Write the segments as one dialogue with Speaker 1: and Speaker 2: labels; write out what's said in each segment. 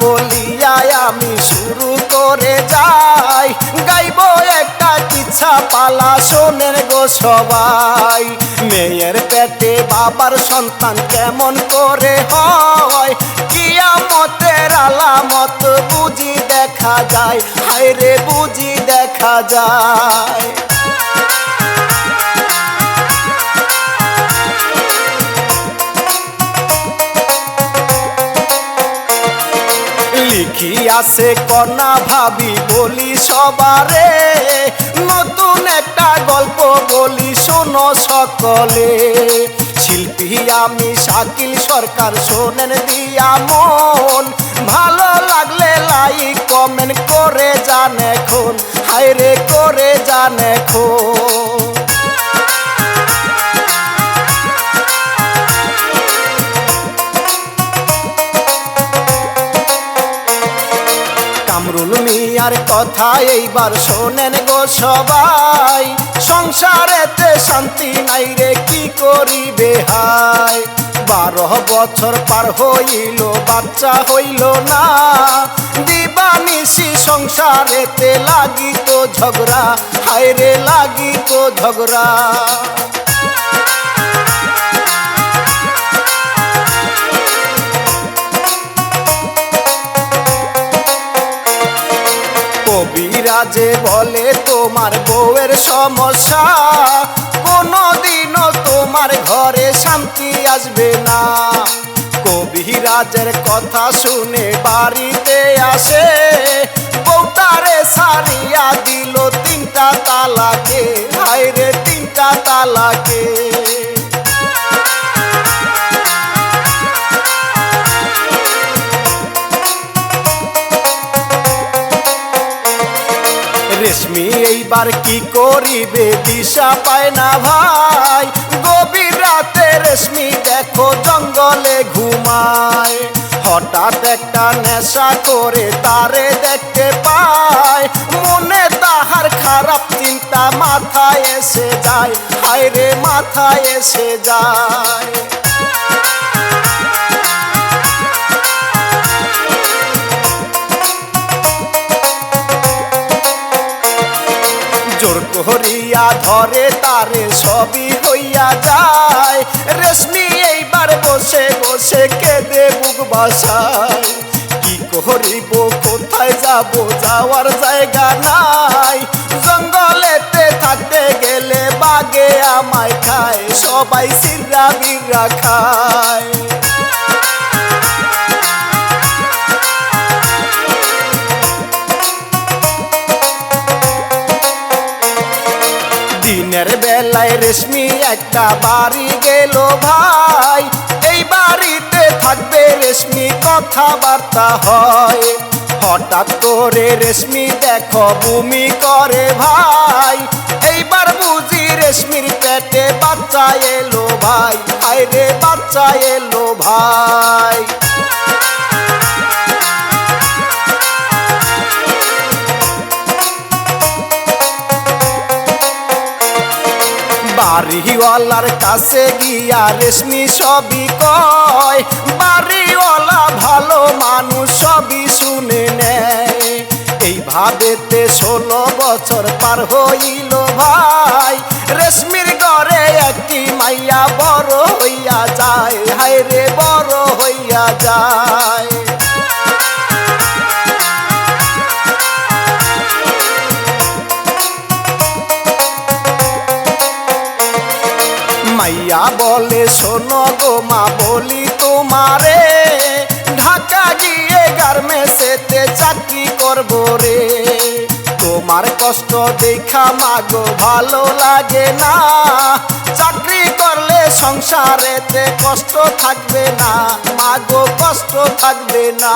Speaker 1: বলিয়া আমি শুরু করে যাই। গাইব একটা কিচ্ছা পালা শোনেন গো সবাই। মেয়ের পেটে বাবার সন্তান কেমন করে হয়? কিয়ামতের আলামত বুঝি দেখা যায়। হায় রে বুঝি দেখা যায়। আছে কন্যা ভাবি বলি সবারে, নতুন একটা গল্প বলি শোনো সকলে। শিল্পী আমি শাকিল সরকার, শোনেন দিয়া মন। ভালো লাগলে লাইক কমেন্ট করে যান এখন। হায়রে করে যান এখন। কামরুল মিয়ার কথা এইবার শোনেন গো সবাই। সংসারেতে শান্তি নাই রে, কি করিবে হাই বারো বছর পার হইল, বাচ্চা হইল না। দিবানিসি সংসারেতে লাগিত ঝগড়া, হায় রে, লাগিত ঝগড়া। কবিরাজে বলে তোমার বউয়ের সমস্যা। কোনোদিনও তোমার ঘরে শান্তি আসবে না। কবিরাজের কথা শুনে বাড়িতে আসে। বউটারে সারিয়া দিল তিনটা তালাকে। হায় রে তিনটা তালাকে। রেশমি, এইবার কি করিবে? দিশা পায় না ভাই। গভীর রাতে রেশমি দেখো জঙ্গলে ঘুমায়। হঠাৎ একটা নেশা করে তারে দেখতে পায়। মনে তাহার খারাপ চিন্তা মাথায় এসে যায়। হায় রে, মাথায় এসে যায়। করিয়া ধরে তারে সবই হইয়া যায়। রেশমি এইবার বসে বসে কেঁদে বুক বাসায় কি করিব, কোথায় যাব, যাওয়ার জায়গা নাই। জঙ্গলেতে থাকতে গেলে বাগে আমায় খায়, সবাই সিরা বিরা খায়। বেলায় রেশমি একটা বাড়ি গেল ভাই। এই বাড়িতে থাকবে রেশমি, কথাবার্তা হয়। হঠাৎ করে রেশমি দেখো বমি করে ভাই। এইবার বুঝি রেশমির পেটে বাচ্চা এলো ভাই। হায় রে বাচ্চা এলো ভাই। বাড়িওয়ালার কাছে গিয়া রেশমি সবই কয়। বাড়িওয়ালা ভালো মানুষ সবই শুনে নেয়। এইভাবেতে ষোলো বছর পার হইল ভাই। রেশমির ঘরে একটি মাইয়া বড় হইয়া যায়। হায় রে বড় হইয়া যায়। চাকরি করব রে। তোমার কষ্ট দেখা মাগো, ভালো লাগে না। চাকরি করলে সংসারেতে কষ্ট থাকবে না, মাগো কষ্ট থাকবে না।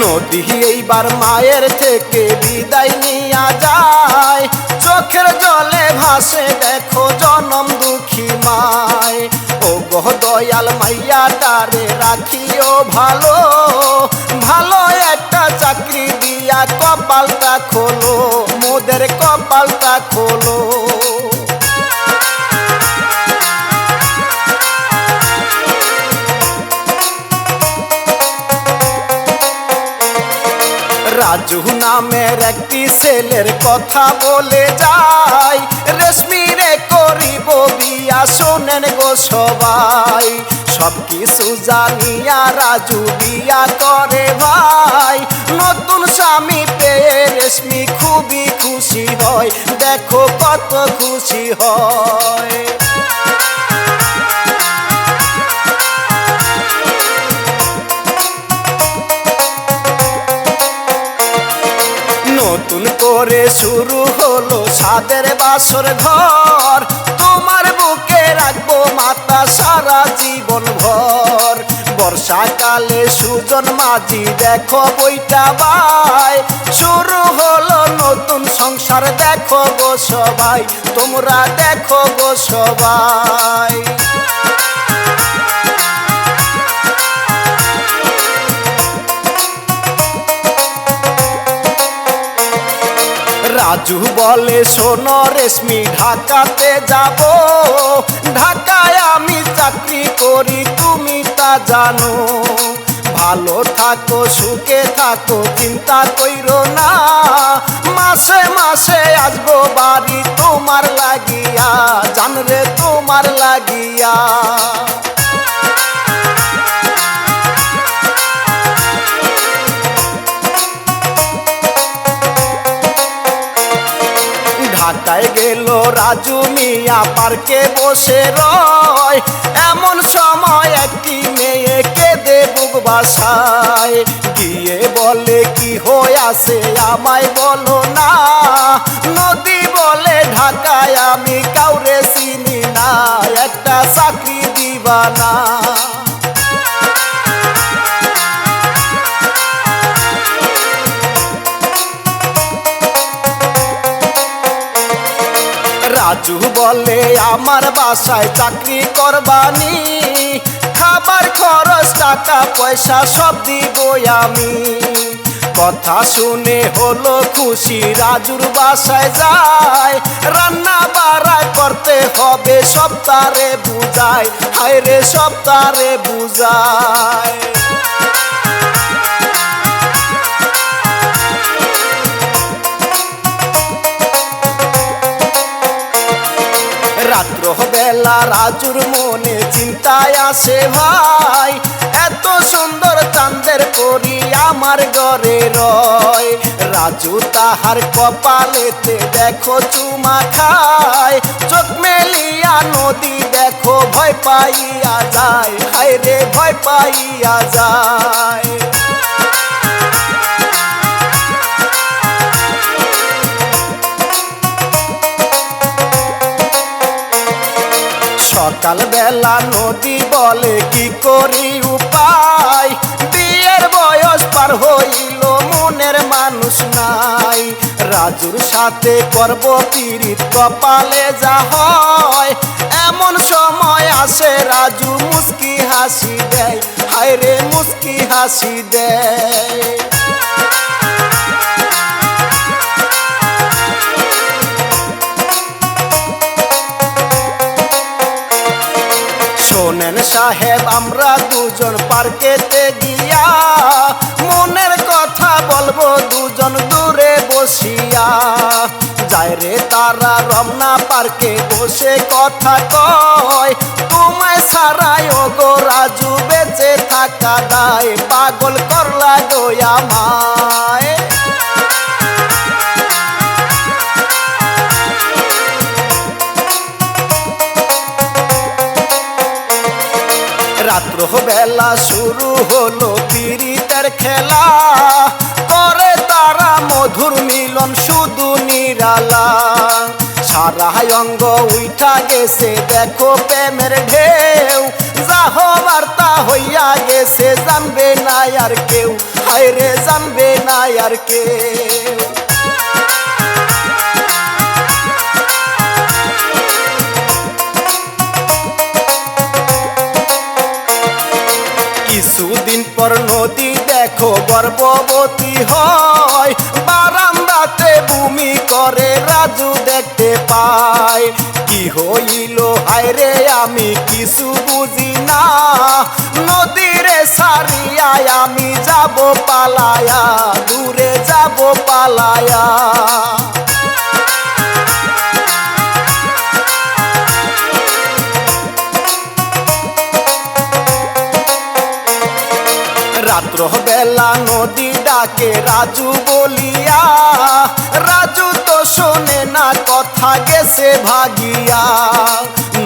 Speaker 1: নদী এইবার মায়ের থেকে বিদায় নিয়া যায়। চোখের জলে ভাসে দেখো জনম দুঃখী মায়। ও গহ দয়াল মাইয়াটারে রাখিও ভালো। ভালো একটা চাকরি দিয়া কপালটা খোলো, মোদের কপালটা খোলো। রাজু নামের একটি ছেলের কথা বলে যাই। রেশমি রে করিব বিয়া, শোনেন গো সবাই। সব কিছু জানিয়া রাজু বিয়া করে ভাই। নতুন স্বামী পেয়ে রেশমি খুবই খুশি হয়। দেখো কত খুশি হয়। শুরু হলো সাদের বাসর ঘর। তোমার বুকে রাখব মাতা সারা জীবন ভর বর্ষাকালে সুজন মাঝি, দেখো বইটা বাই শুরু হলো নতুন সংসার, দেখো গো সবাই। তোমরা দেখো গো সবাই। রাজু বলে, শোনো রেশমি, ঢাকাতে যাব। ঢাকায় আমি চাকরি করি, তুমি তা জানো। ভালো থাকো, সুখে থাকো, চিন্তা কইরো না। মাসে মাসে আসব বাড়ি তোমার লাগিয়া জানরে তোমার লাগিয়া। রাজু মিয়া পার্কে বসে রয়। এমন সময় একটি মেয়েকে বুক বাসায়। গিয়ে বলে, কি হয়ে আছে? আমায় বলো না। নদী বলে, ঢাকায় আমি কাউরে চিনি না। একটা চাকরি দিবা না। বলে, আমার বাসায় চাকরি করবানি। খাবার খরচ, টাকা, পয়সা সব দিব আমি। কথা শুনে হলো খুশি, রাজুর বাসায় যায়। রান্না বাড়া করতে হবে সপ্তাহে বুঝায়। হায় রে সপ্তাহে বুঝায়। বেলা রাজুর মনে চিন্তায় আসে ভাই। এত সুন্দর চাঁদের করি আমার ঘরে রয়। রাজু তাহার কপালেতে দেখো চুমা খায়। চোখ মেলিয়া নদী দেখো, ভয় পাইয়া যায়। হায় রে ভয় পাইয়া যায়। সকাল বেলা নদী বলে, কি করি উপায়? বিয়ের বয়স পার হইল, মনের মানুষ নাই। রাজুর সাথে করব পীড়িত কপালে যা হয়। এমন সময় আসে রাজু মুস্কি হাসি দেয়। হায় রে মুস্কি হাসি দেয়। সাহেব, আমরা দুজন পার্কেতে গিয়া মনের কথা বলব, দুজন দূরে বসিয়া। যায় রে তারা রমনা পার্কে বসে কথা কয়, তোমায় সারাই ও গো রাজু বেঁচে থাকা দায়। পাগল করলা গো বেলা শুরু হলো পীড়িতের খেলা। করে তারা মধুর মিলন শুধু নিরালা। সারা অঙ্গ উঠা গেছে, দেখো প্রেমের ঢেউ। যাহ বার্তা হইয়া গেছে, জানবে না আর কেউ। হায় রে, জানবে না আর কেউ। পর নদী দেখো গর্ভবতী হয়। বারান্দাতে ভূমি করে, রাজু দেখতে পায়। কি হইল? হায়রে, আমি কিছু বুঝি না। নদীরে সারিয়ায় আমি যাব পালায়া, দূরে যাব পালায়া। বেলা নদী ডাকে, রাজু বলিয়া, রাজু তো শোনে না কথা গেছে ভাগিয়া।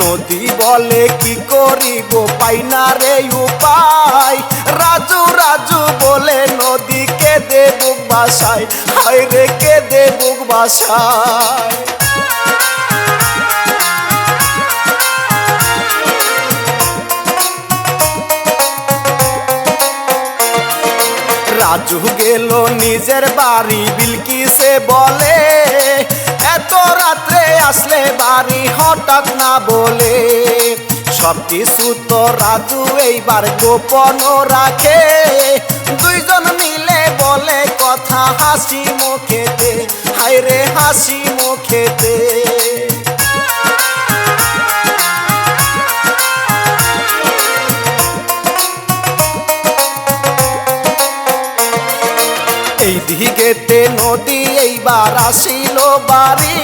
Speaker 1: নদী বলে, কি করিব? পাই না রে উপায়। রাজু রাজু বলে নদীকে দে বুক বাসায়। হায় রে কে দে বুক বাসায়। রাজু গেল, নিজের বাড়ি বিলকিসে বলে? এত রাত্রে আসলে বাড়ি হঠাৎ না বলে। সব কিছু তো রাজু এইবার গোপন রাখে। দুইজন মিলে বলে কথা হাসি মুখেতে। হায় রে হাসি মুখেতে। এই দিকেতে নদী এইবার আসিল বাড়ি।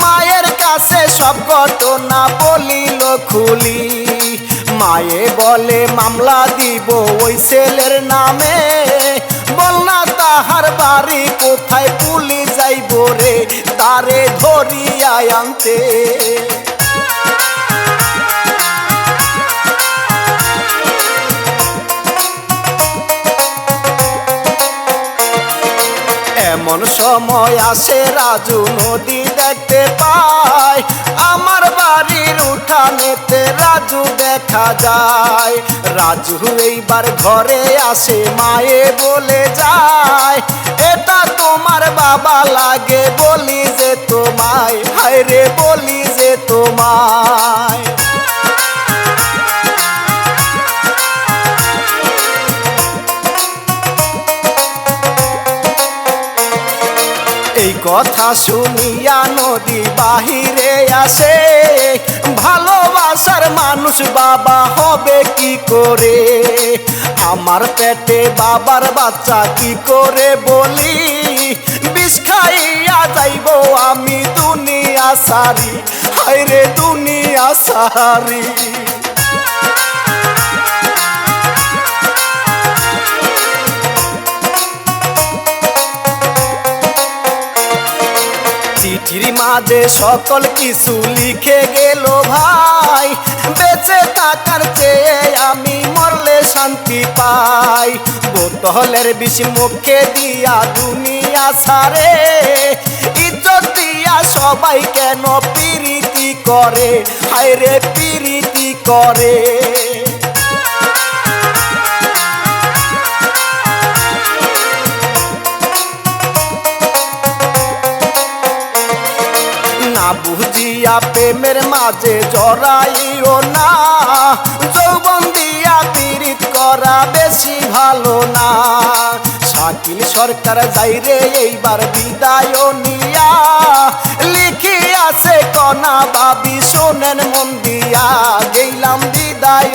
Speaker 1: মায়ের কাছে সব ঘটনা বলিল খুলি। মায়ে বলে, মামলা দিব ওই ছেলের নামে। বল না তাহার বাড়ি কোথায় পুলি যাইব রে, তারে ধরিয়া আনতে। এমন সময় আসে রাজু নদী দেখতে পায়। আমার বাড়ির উঠানেতে রাজু দেখা যায়। রাজু এইবার ঘরে আসে, মায়ে বলে যায়, এটা তোমার বাবা লাগে বলি যে তোমায়, হায় রে বলি যে তোমায়। শুনিয়া নদী বাহিরে আসে। ভালোবাসার মানুষ বাবা হবে কি করে? আমার পেটে বাবার বাচ্চা কি করে বলি? বিষ খাইয়া যাইব আমি দুনিয়া সারি। হায়রে দুনিয়া সারি। মাঝে সকল কিছু লিখে গেল ভাই। বেঁচে থাকার চেয়ে আমি মরলে শান্তি পাই। বোতলের বিষ মুখে দিয়া দুনিয়া সারে ইজ্জত দিয়া সবাই কেন পিরিতি করে? হায় রে পিরিতি করে। বুঝিয়া প্রেমের মাঝে জড়াইও না। যৌবন দিয়া পীড়িত করা বেশি ভালো না। শাকিল সরকার যাইরে এইবার বিদায় নিয়া। লিখিয়াছে কনা ভাবি, শোনেন মন দিয়া গেলাম বিদায়